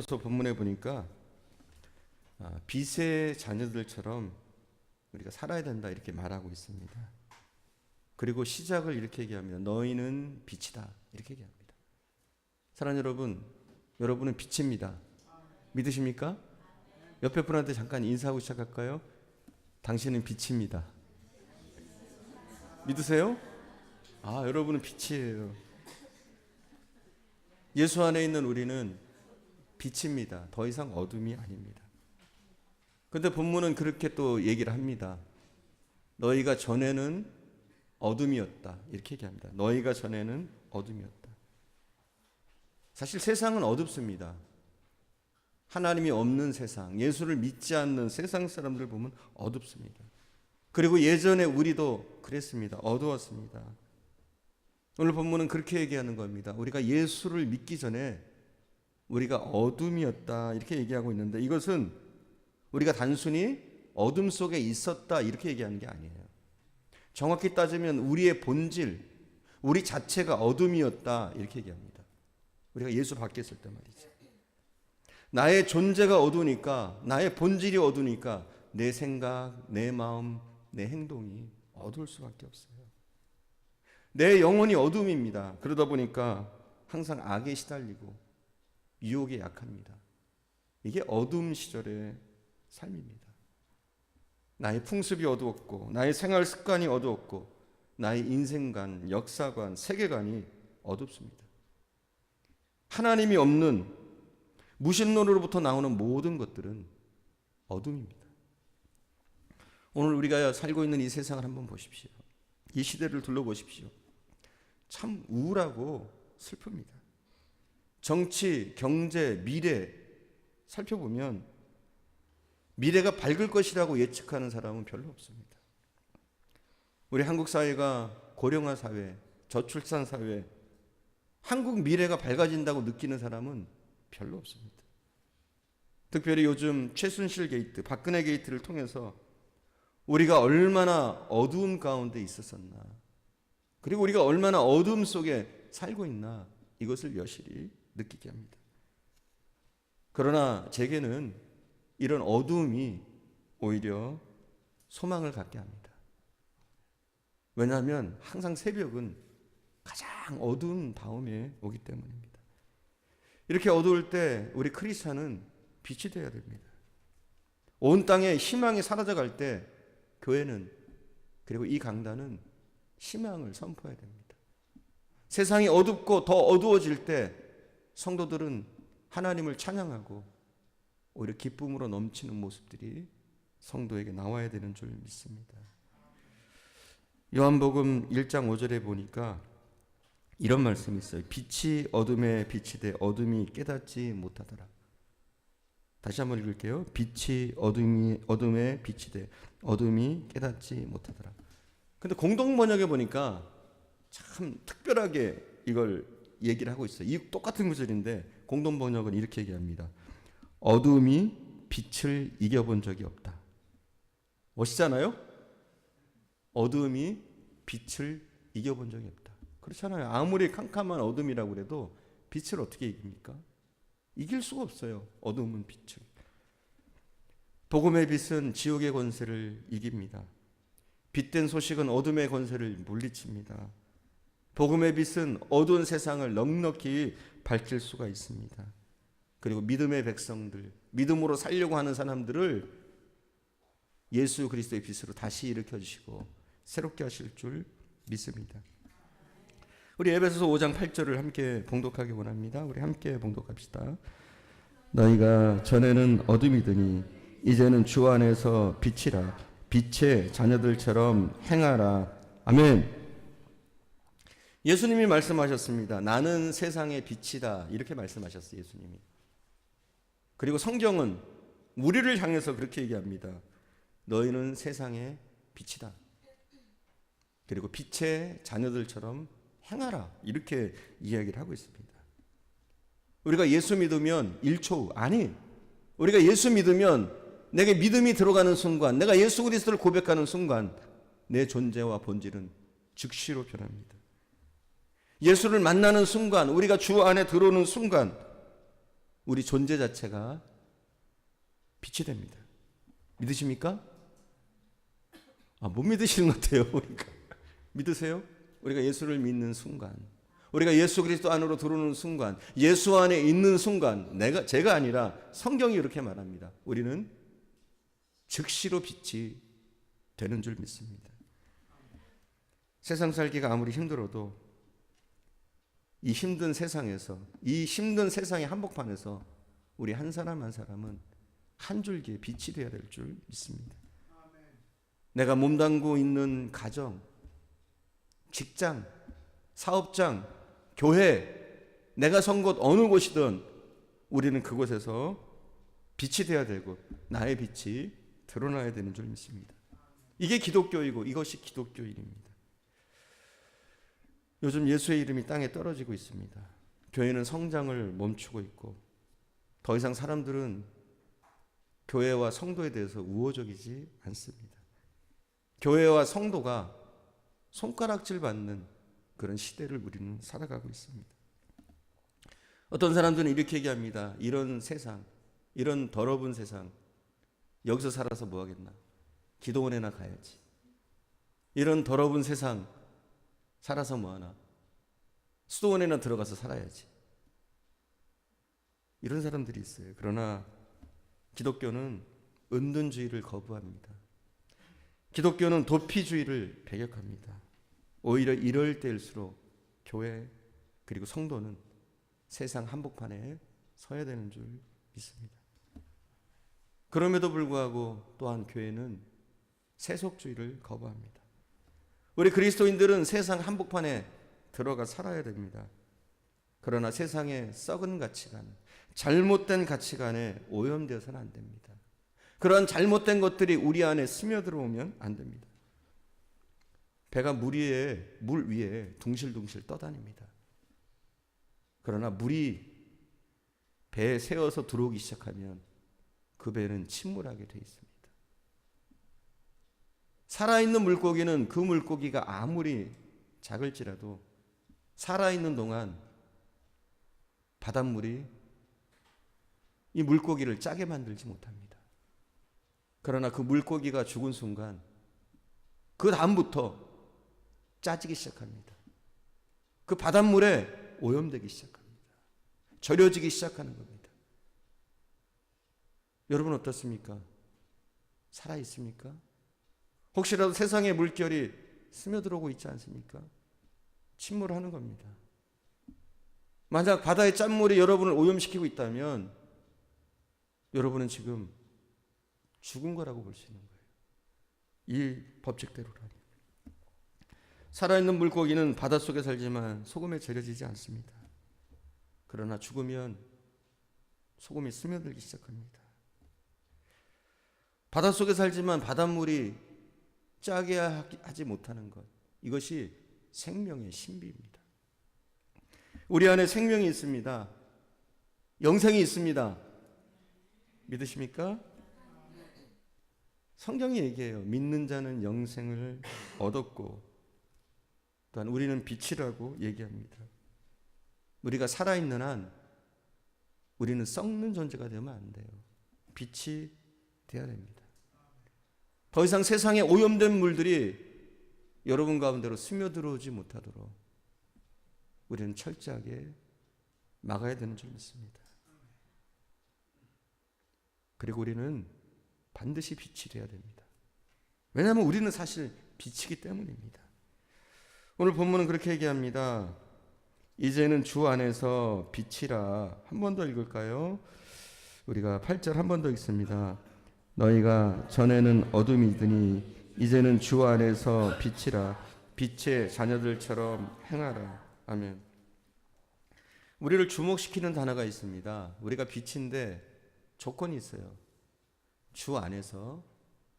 서 본문에 보니까 아, 빛의 자녀들처럼 우리가 살아야 된다 이렇게 말하고 있습니다. 그리고 시작을 이렇게 얘기합니다. 너희는 빛이다 이렇게 얘기합니다. 사랑 여러분, 여러분은 빛입니다. 믿으십니까? 옆에 분한테 잠깐 인사하고 시작할까요? 당신은 빛입니다. 믿으세요? 아, 여러분은 빛이에요. 예수 안에 있는 우리는 빛입니다. 더 이상 어둠이 아닙니다. 근데 본문은 그렇게 또 얘기를 합니다. 너희가 전에는 어둠이었다. 이렇게 얘기합니다. 너희가 전에는 어둠이었다. 사실 세상은 어둡습니다. 하나님이 없는 세상, 예수를 믿지 않는 세상 사람들 보면 어둡습니다. 그리고 예전에 우리도 그랬습니다. 어두웠습니다. 오늘 본문은 그렇게 얘기하는 겁니다. 우리가 예수를 믿기 전에 우리가 어둠이었다. 이렇게 얘기하고 있는데 이것은 우리가 단순히 어둠 속에 있었다. 이렇게 얘기하는 게 아니에요. 정확히 따지면 우리의 본질, 우리 자체가 어둠이었다. 이렇게 얘기합니다. 우리가 예수 밖에 있을 때 말이죠. 나의 존재가 어두우니까, 나의 본질이 어두우니까 내 생각, 내 마음, 내 행동이 어두울 수밖에 없어요. 내 영혼이 어둠입니다. 그러다 보니까 항상 악에 시달리고 유혹에 약합니다. 이게 어둠 시절의 삶입니다. 나의 풍습이 어두웠고, 나의 생활 습관이 어두웠고, 나의 인생관, 역사관, 세계관이 어둡습니다. 하나님이 없는 무신론으로부터 나오는 모든 것들은 어둠입니다. 오늘 우리가 살고 있는 이 세상을 한번 보십시오. 이 시대를 둘러보십시오. 참 우울하고 슬픕니다. 정치, 경제, 미래 살펴보면 미래가 밝을 것이라고 예측하는 사람은 별로 없습니다. 우리 한국 사회가 고령화 사회, 저출산 사회, 한국 미래가 밝아진다고 느끼는 사람은 별로 없습니다. 특별히 요즘 최순실 게이트, 박근혜 게이트를 통해서 우리가 얼마나 어두움 가운데 있었었나. 그리고 우리가 얼마나 어둠 속에 살고 있나. 이것을 여실히 느끼게 합니다. 그러나 제게는 이런 어두움이 오히려 소망을 갖게 합니다. 왜냐하면 항상 새벽은 가장 어두운 다음에 오기 때문입니다. 이렇게 어두울 때 우리 크리스찬은 빛이 되어야 됩니다. 온 땅에 희망이 사라져갈 때 교회는 그리고 이 강단은 희망을 선포해야 됩니다. 세상이 어둡고 더 어두워질 때 성도들은 하나님을 찬양하고 오히려 기쁨으로 넘치는 모습들이 성도에게 나와야 되는 줄 믿습니다. 요한복음 1장 5절에 보니까 이런 말씀이 있어요. 빛이 어둠에 돼 어둠이 깨닫지 못하더라. 다시 한번 읽을게요. 빛이 어둠이 어둠에 돼 어둠이 깨닫지 못하더라. 근데 공동 번역에 보니까 참 특별하게 이걸 얘기를 하고 있어요. 이 똑같은 구절인데 공동 번역은 이렇게 얘기합니다. 어둠이 빛을 이겨본 적이 없다. 멋있잖아요? 어둠이 빛을 이겨본 적이 없다. 그렇잖아요. 아무리 캄캄한 어둠이라고 그래도 빛을 어떻게 이깁니까? 이길 수가 없어요. 어둠은 빛을. 복음의 빛은 지옥의 권세를 이깁니다. 빛된 소식은 어둠의 권세를 물리칩니다. 복음의 빛은 어두운 세상을 넉넉히 밝힐 수가 있습니다. 그리고 믿음의 백성들, 믿음으로 살려고 하는 사람들을 예수 그리스도의 빛으로 다시 일으켜 주시고 새롭게 하실 줄 믿습니다. 우리 에베소서 5장 8절을 함께 봉독하기 원합니다. 우리 함께 봉독합시다. 너희가 전에는 어둠이더니 이제는 주 안에서 빛이라 빛의 자녀들처럼 행하라. 아멘. 예수님이 말씀하셨습니다. 나는 세상의 빛이다. 이렇게 말씀하셨어요, 예수님이. 그리고 성경은 우리를 향해서 그렇게 얘기합니다. 너희는 세상의 빛이다. 그리고 빛의 자녀들처럼 행하라. 이렇게 이야기를 하고 있습니다. 우리가 예수 믿으면 1초 후, 아니, 우리가 예수 믿으면 내게 믿음이 들어가는 순간, 내가 예수 그리스도를 고백하는 순간, 내 존재와 본질은 즉시로 변합니다. 예수를 만나는 순간, 우리가 주 안에 들어오는 순간, 우리 존재 자체가 빛이 됩니다. 믿으십니까? 아, 못 믿으시는 것 같아요, 우리가. 믿으세요? 우리가 예수를 믿는 순간, 우리가 예수 그리스도 안으로 들어오는 순간, 예수 안에 있는 순간, 내가 제가 아니라 성경이 이렇게 말합니다. 우리는 즉시로 빛이 되는 줄 믿습니다. 세상 살기가 아무리 힘들어도 이 힘든 세상에서 이 힘든 세상의 한복판에서 우리 한 사람 한 사람은 한 줄기의 빛이 되어야 될 줄 믿습니다. 내가 몸담고 있는 가정, 직장, 사업장, 교회, 내가 선 곳 어느 곳이든 우리는 그곳에서 빛이 되어야 되고 나의 빛이 드러나야 되는 줄 믿습니다. 이게 기독교이고 이것이 기독교인입니다. 요즘 예수의 이름이 땅에 떨어지고 있습니다. 교회는 성장을 멈추고 있고 더 이상 사람들은 교회와 성도에 대해서 우호적이지 않습니다. 교회와 성도가 손가락질 받는 그런 시대를 우리는 살아가고 있습니다. 어떤 사람들은 이렇게 얘기합니다. 이런 세상, 이런 더러운 세상, 여기서 살아서 뭐 하겠나? 기도원에나 가야지. 이런 더러운 세상, 살아서 뭐 하나? 수도원에나 들어가서 살아야지. 이런 사람들이 있어요. 그러나 기독교는 은둔주의를 거부합니다. 기독교는 도피주의를 배격합니다. 오히려 이럴 때일수록 교회 그리고 성도는 세상 한복판에 서야 되는 줄 믿습니다. 그럼에도 불구하고 또한 교회는 세속주의를 거부합니다. 우리 그리스도인들은 세상 한복판에 들어가 살아야 됩니다. 그러나 세상의 썩은 가치관, 잘못된 가치관에 오염되어서는 안 됩니다. 그런 잘못된 것들이 우리 안에 스며들어오면 안 됩니다. 배가 물 위에 물 위에 둥실둥실 떠다닙니다. 그러나 물이 배에 세워서 들어오기 시작하면 그 배는 침몰하게 돼 있습니다. 살아있는 물고기는 그 물고기가 아무리 작을지라도 살아있는 동안 바닷물이 이 물고기를 짜게 만들지 못합니다. 그러나 그 물고기가 죽은 순간 그 다음부터 짜지기 시작합니다. 그 바닷물에 오염되기 시작합니다. 절여지기 시작하는 겁니다. 여러분 어떻습니까? 살아 있습니까? 혹시라도 세상의 물결이 스며들어오고 있지 않습니까? 침몰하는 겁니다. 만약 바다의 짠물이 여러분을 오염시키고 있다면 여러분은 지금 죽은 거라고 볼 수 있는 거예요. 이 법칙대로라니. 살아있는 물고기는 바닷속에 살지만 소금에 절여지지 않습니다. 그러나 죽으면 소금이 스며들기 시작합니다. 바닷속에 살지만 바닷물이 짜게 하지 못하는 것. 이것이 생명의 신비입니다. 우리 안에 생명이 있습니다. 영생이 있습니다. 믿으십니까? 성경이 얘기해요. 믿는 자는 영생을 얻었고, 또한 우리는 빛이라고 얘기합니다. 우리가 살아있는 한, 우리는 썩는 존재가 되면 안 돼요. 빛이 되어야 됩니다. 더 이상 세상에 오염된 물들이 여러분 가운데로 스며들어오지 못하도록 우리는 철저하게 막아야 되는 줄 믿습니다. 그리고 우리는 반드시 빛이 되어야 됩니다. 왜냐하면 우리는 사실 빛이기 때문입니다. 오늘 본문은 그렇게 얘기합니다. 이제는 주 안에서 빛이라 한 번 더 읽을까요? 우리가 8절 한 번 더 읽습니다. 너희가 전에는 어둠이더니 이제는 주 안에서 빛이라 빛의 자녀들처럼 행하라. 아멘. 우리를 주목시키는 단어가 있습니다. 우리가 빛인데 조건이 있어요. 주 안에서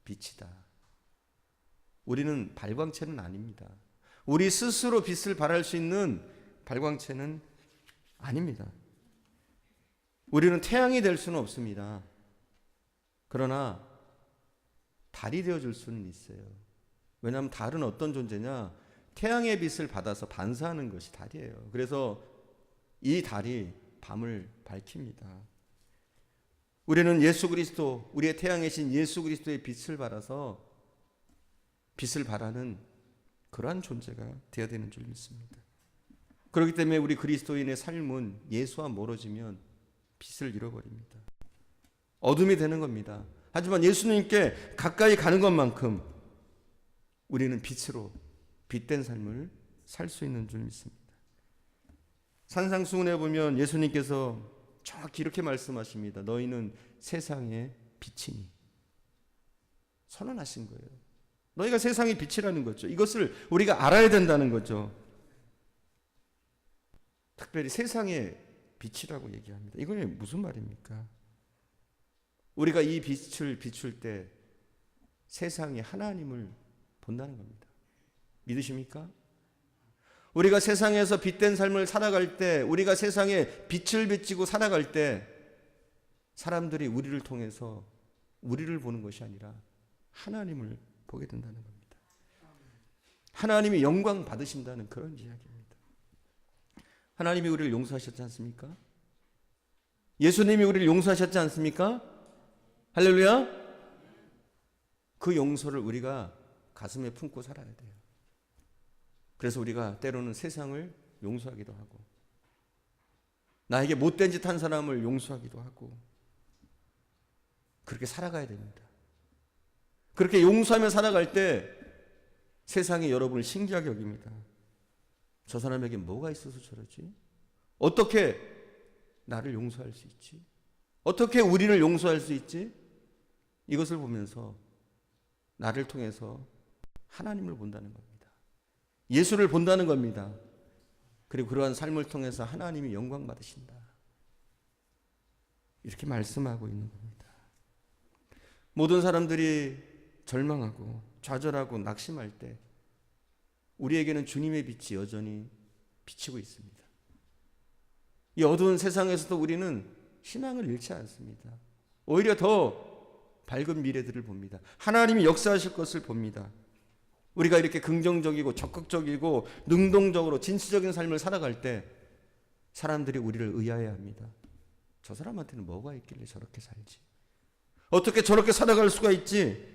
빛이다. 우리는 발광체는 아닙니다. 우리 스스로 빛을 발할 수 있는 발광체는 아닙니다. 우리는 태양이 될 수는 없습니다. 그러나 달이 되어 줄 수는 있어요. 왜냐하면 달은 어떤 존재냐? 태양의 빛을 받아서 반사하는 것이 달이에요. 그래서 이 달이 밤을 밝힙니다. 우리는 예수 그리스도, 우리의 태양이신 예수 그리스도의 빛을 발아서 빛을 발하는 그러한 존재가 되어야 되는 줄 믿습니다. 그렇기 때문에 우리 그리스도인의 삶은 예수와 멀어지면 빛을 잃어버립니다. 어둠이 되는 겁니다. 하지만 예수님께 가까이 가는 것만큼 우리는 빛으로 빛된 삶을 살 수 있는 줄 믿습니다. 산상수훈에 보면 예수님께서 정확히 이렇게 말씀하십니다. 너희는 세상의 빛이니 선언하신 거예요. 너희가 세상의 빛이라는 거죠. 이것을 우리가 알아야 된다는 거죠. 특별히 세상의 빛이라고 얘기합니다. 이건 무슨 말입니까? 우리가 이 빛을 비출 때 세상이 하나님을 본다는 겁니다. 믿으십니까? 우리가 세상에서 빛된 삶을 살아갈 때, 우리가 세상에 빛을 비치고 살아갈 때, 사람들이 우리를 통해서 우리를 보는 것이 아니라 하나님을 보게 된다는 겁니다. 하나님이 영광 받으신다는 그런 이야기입니다. 하나님이 우리를 용서하셨지 않습니까? 예수님이 우리를 용서하셨지 않습니까? 할렐루야! 그 용서를 우리가 가슴에 품고 살아야 돼요. 그래서 우리가 때로는 세상을 용서하기도 하고, 나에게 못된 짓 한 사람을 용서하기도 하고, 그렇게 살아가야 됩니다. 그렇게 용서하며 살아갈 때 세상이 여러분을 신기하게 여깁니다. 저 사람에게 뭐가 있어서 저러지? 어떻게 나를 용서할 수 있지? 어떻게 우리를 용서할 수 있지? 이것을 보면서 나를 통해서 하나님을 본다는 겁니다. 예수를 본다는 겁니다. 그리고 그러한 삶을 통해서 하나님이 영광 받으신다. 이렇게 말씀하고 있는 겁니다. 모든 사람들이 절망하고 좌절하고 낙심할 때 우리에게는 주님의 빛이 여전히 비치고 있습니다. 이 어두운 세상에서도 우리는 희망을 잃지 않습니다. 오히려 더 밝은 미래들을 봅니다. 하나님이 역사하실 것을 봅니다. 우리가 이렇게 긍정적이고 적극적이고 능동적으로 진취적인 삶을 살아갈 때 사람들이 우리를 의아해 합니다. 저 사람한테는 뭐가 있길래 저렇게 살지? 어떻게 저렇게 살아갈 수가 있지?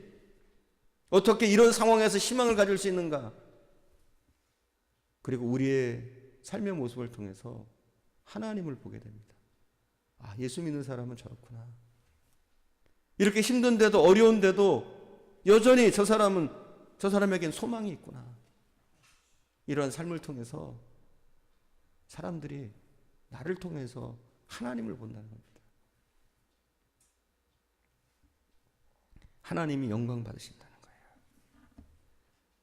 어떻게 이런 상황에서 희망을 가질 수 있는가? 그리고 우리의 삶의 모습을 통해서 하나님을 보게 됩니다. 아, 예수 믿는 사람은 저렇구나. 이렇게 힘든데도 어려운데도 여전히 저 사람은 저 사람에겐 소망이 있구나. 이러한 삶을 통해서 사람들이 나를 통해서 하나님을 본다는 겁니다. 하나님이 영광 받으신다는 거예요.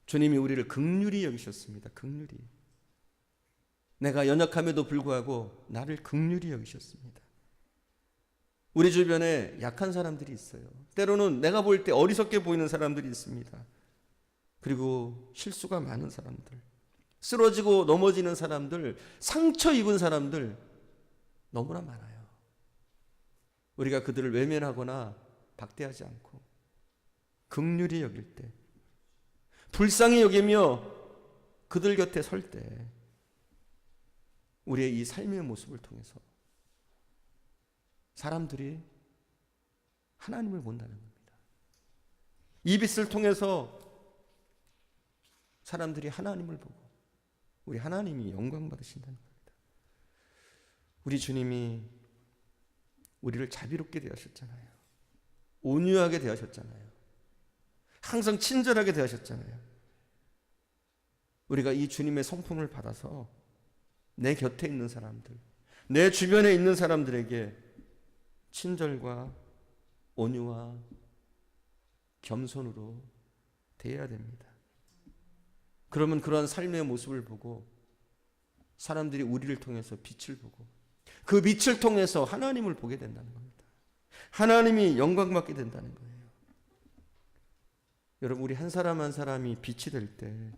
주님이 우리를 극률이 여기셨습니다. 극률이. 내가 연약함에도 불구하고 나를 극률이 여기셨습니다. 우리 주변에 약한 사람들이 있어요. 때로는 내가 볼 때 어리석게 보이는 사람들이 있습니다. 그리고 실수가 많은 사람들, 쓰러지고 넘어지는 사람들, 상처 입은 사람들 너무나 많아요. 우리가 그들을 외면하거나 박대하지 않고 극률이 여길 때, 불쌍히 여기며 그들 곁에 설 때, 우리의 이 삶의 모습을 통해서 사람들이 하나님을 본다는 겁니다. 이 빛을 통해서 사람들이 하나님을 보고 우리 하나님이 영광 받으신다는 겁니다. 우리 주님이 우리를 자비롭게 대하셨잖아요. 온유하게 대하셨잖아요. 항상 친절하게 대하셨잖아요. 우리가 이 주님의 성품을 받아서 내 곁에 있는 사람들, 내 주변에 있는 사람들에게 친절과 온유와 겸손으로 대해야 됩니다. 그러면 그러한 삶의 모습을 보고 사람들이 우리를 통해서 빛을 보고 그 빛을 통해서 하나님을 보게 된다는 겁니다. 하나님이 영광받게 된다는 거예요. 여러분, 우리 한 사람 한 사람이 빛이 될 때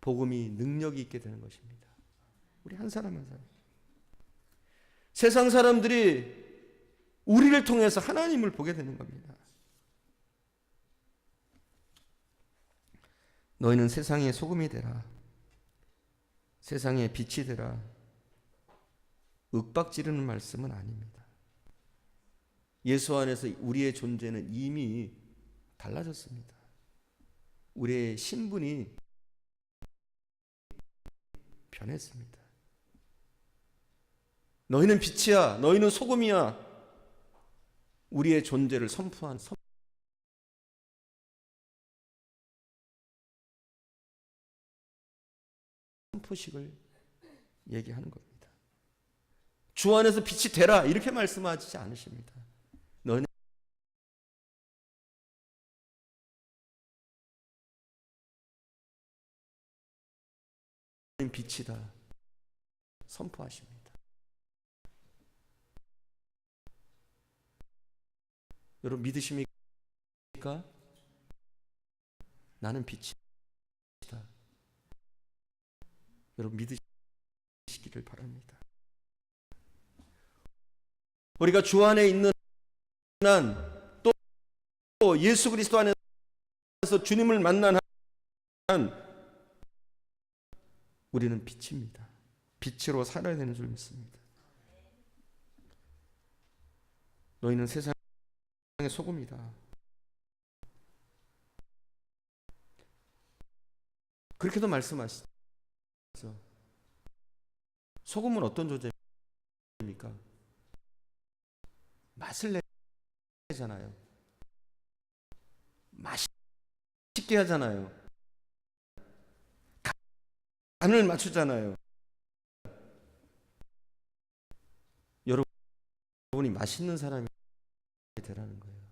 복음이 능력이 있게 되는 것입니다. 우리 한 사람 한 사람. 세상 사람들이 우리를 통해서 하나님을 보게 되는 겁니다. 너희는 세상의 소금이 되라. 세상의 빛이 되라. 윽박 지르는 말씀은 아닙니다. 예수 안에서 우리의 존재는 이미 달라졌습니다. 우리의 신분이 변했습니다. 너희는 빛이야, 너희는 소금이야. 우리의 존재를 선포한 선- 선포식을 얘기하는 겁니다. 주 안에서 빛이 되라 이렇게 말씀하지 않으십니다. 너희는 빛이다 선포하십니다. 여러분 믿으십니까? 나는 빛이다. 여러분 믿으시기를 바랍니다. 우리가 주 안에 있는 한, 또, 또 예수 그리스도 안에서 주님을 만난 한 우리는 빛입니다. 빛으로 살아야 되는 줄 믿습니다. 너희는 세상 의 소금이다. 그렇게도 말씀하시죠. 소금은 어떤 존재입니까? 맛을 내잖아요. 맛있게 하잖아요. 간을 맞추잖아요. 여러분이 맛있는 사람이 되라는 거예요.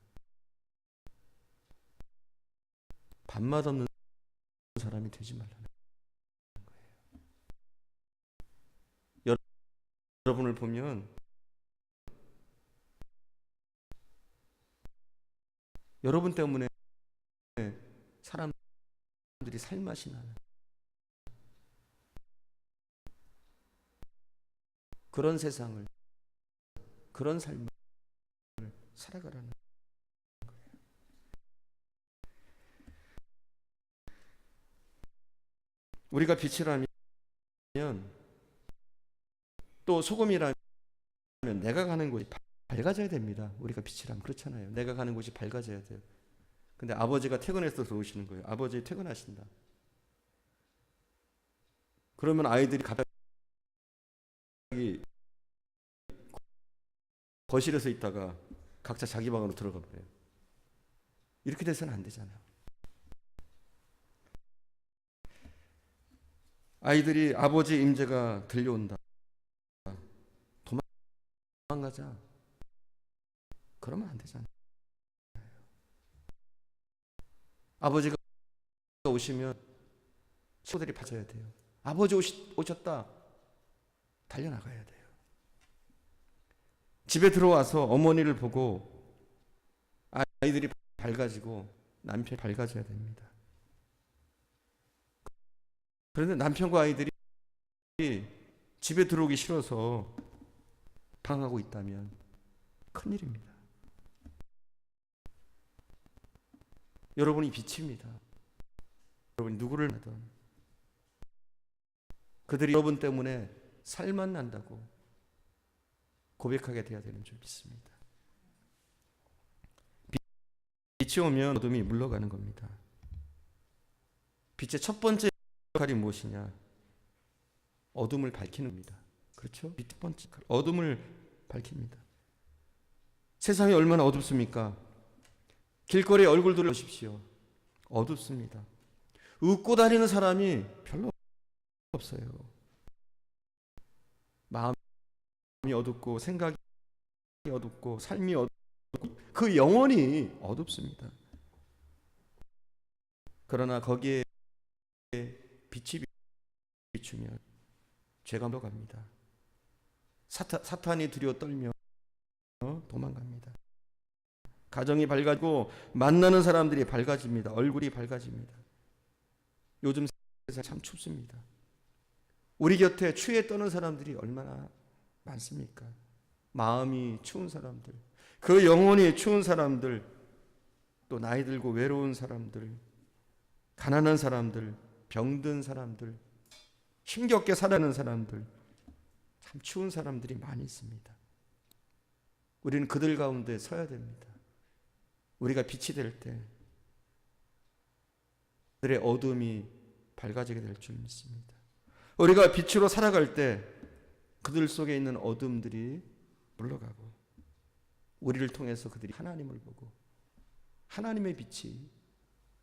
밥맛 없는 사람이 되지 말라는 거예요. 여러분을 보면 여러분 때문에 사람들이 살맛이 나는 그런 세상을 그런 삶을 살아가라는 거예요. 우리가 빛이라면 또 소금이라면 내가 가는 곳이 밝아져야 됩니다. 우리가 빛이라면 그렇잖아요. 내가 가는 곳이 밝아져야 돼요. 근데 아버지가 퇴근해서 들어오시는 거예요. 아버지 퇴근하신다. 그러면 아이들이 갑자기 거실에서 있다가 각자 자기 방으로 들어가 버려요. 이렇게 돼서는 안 되잖아요. 아이들이 아버지 임재가 들려온다. 도망가자. 그러면 안 되잖아요. 아버지가 오시면 친구들이 봐줘야 돼요. 아버지 오시, 오셨다. 달려나가야 돼요. 집에 들어와서 어머니를 보고 아이들이 밝아지고 남편이 밝아져야 됩니다. 그런데 남편과 아이들이 집에 들어오기 싫어서 방하고 있다면 큰일입니다. 여러분이 빛입니다. 여러분이 누구를 하든 그들이 여러분 때문에 살만 난다고 고백하게 돼야 되는 줄 믿습니다. 빛이 오면 어둠이 물러가는 겁니다. 빛의 첫 번째 역할이 무엇이냐? 어둠을 밝히는 겁니다. 그렇죠? 빛 번째 어둠을 밝힙니다. 세상이 얼마나 어둡습니까? 길거리에 얼굴들을 보십시오. 어둡습니다. 웃고 다니는 사람이 별로 없어요. 마음 이 어둡고 생각이 어둡고 삶이 어둡고 그 영혼이 어둡습니다. 그러나 거기에 빛이 비추면 죄가 먹갑니다 사타, 사탄이 두려워 떨며 도망갑니다. 가정이 밝아지고 만나는 사람들이 밝아집니다. 얼굴이 밝아집니다. 요즘 세상 참 춥습니다. 우리 곁에 추위에 떠는 사람들이 얼마나 많습니까? 마음이 추운 사람들, 그 영혼이 추운 사람들, 또 나이 들고 외로운 사람들, 가난한 사람들, 병든 사람들, 힘겹게 살아가는 사람들, 참 추운 사람들이 많이 있습니다. 우리는 그들 가운데 서야 됩니다. 우리가 빛이 될 때, 그들의 어둠이 밝아지게 될 줄 믿습니다. 우리가 빛으로 살아갈 때, 그들 속에 있는 어둠들이 물러가고, 우리를 통해서 그들이 하나님을 보고, 하나님의 빛이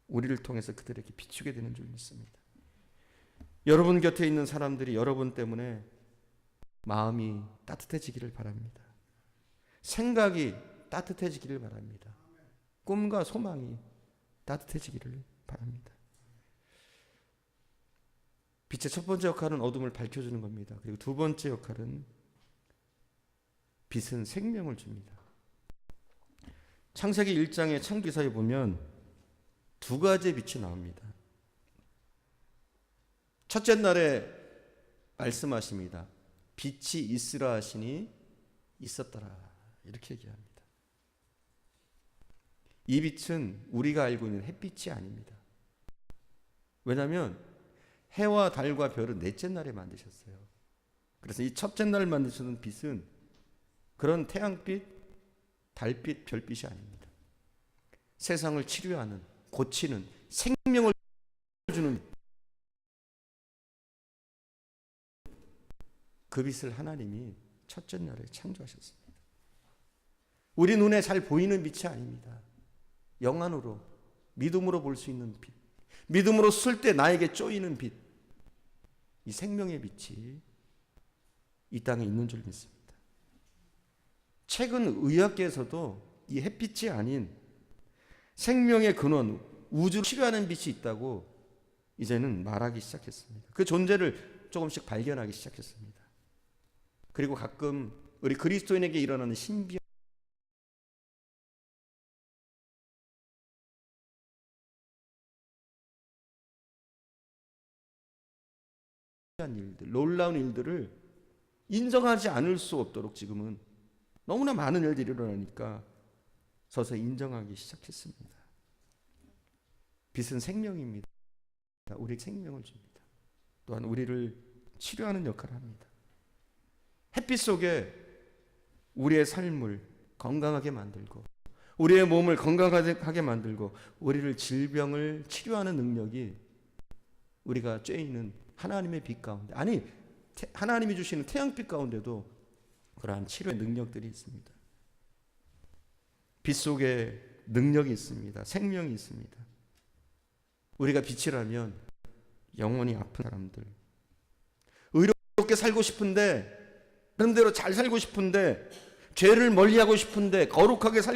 우리를 통해서 그들에게 비추게 되는 줄 믿습니다. 여러분 곁에 있는 사람들이 여러분 때문에 마음이 따뜻해지기를 바랍니다. 생각이 따뜻해지기를 바랍니다. 꿈과 소망이 따뜻해지기를 바랍니다. 빛의 첫 번째 역할은 어둠을 밝혀주는 겁니다. 그리고 두 번째 역할은 빛은 생명을 줍니다. 창세기 1장의 창기사에 보면 두 가지의 빛이 나옵니다. 첫째 날에 말씀하십니다. 빛이 있으라 하시니 있었더라. 이렇게 얘기합니다. 이 빛은 우리가 알고 있는 햇빛이 아닙니다. 왜냐하면 해와 달과 별은 넷째 날에 만드셨어요. 그래서 이 첫째 날 만드시는 빛은 그런 태양빛, 달빛, 별빛이 아닙니다. 세상을 치료하는, 고치는, 생명을 주는 그 빛을 하나님이 첫째 날에 창조하셨습니다. 우리 눈에 잘 보이는 빛이 아닙니다. 영안으로, 믿음으로 볼 수 있는 빛. 믿음으로 쓸 때 나에게 쪼이는 빛. 이 생명의 빛이 이 땅에 있는 줄 믿습니다. 최근 의학계에서도 이 햇빛이 아닌 생명의 근원, 우주를 치료하는 빛이 있다고 이제는 말하기 시작했습니다. 그 존재를 조금씩 발견하기 시작했습니다. 그리고 가끔 우리 그리스도인에게 일어나는 신비한 일들, 놀라운 일들을 인정하지 않을 수 없도록 지금은 너무나 많은 일들이 일어나니까 서서히 인정하기 시작했습니다. 빛은 생명입니다. 우리 생명을 줍니다. 또한 우리를 치료하는 역할을 합니다. 햇빛 속에 우리의 삶을 건강하게 만들고 우리의 몸을 건강하게 만들고 우리를 질병을 치료하는 능력이 우리가 쬐있는 하나님의 빛 가운데 아니 태, 하나님이 주시는 태양빛 가운데도 그러한 치료의 능력들이 있습니다. 빛 속에 능력이 있습니다. 생명이 있습니다. 우리가 빛이라면 영원히 아픈 사람들 의롭게 살고 싶은데 그런대로 잘 살고 싶은데 죄를 멀리하고 싶은데 거룩하게 살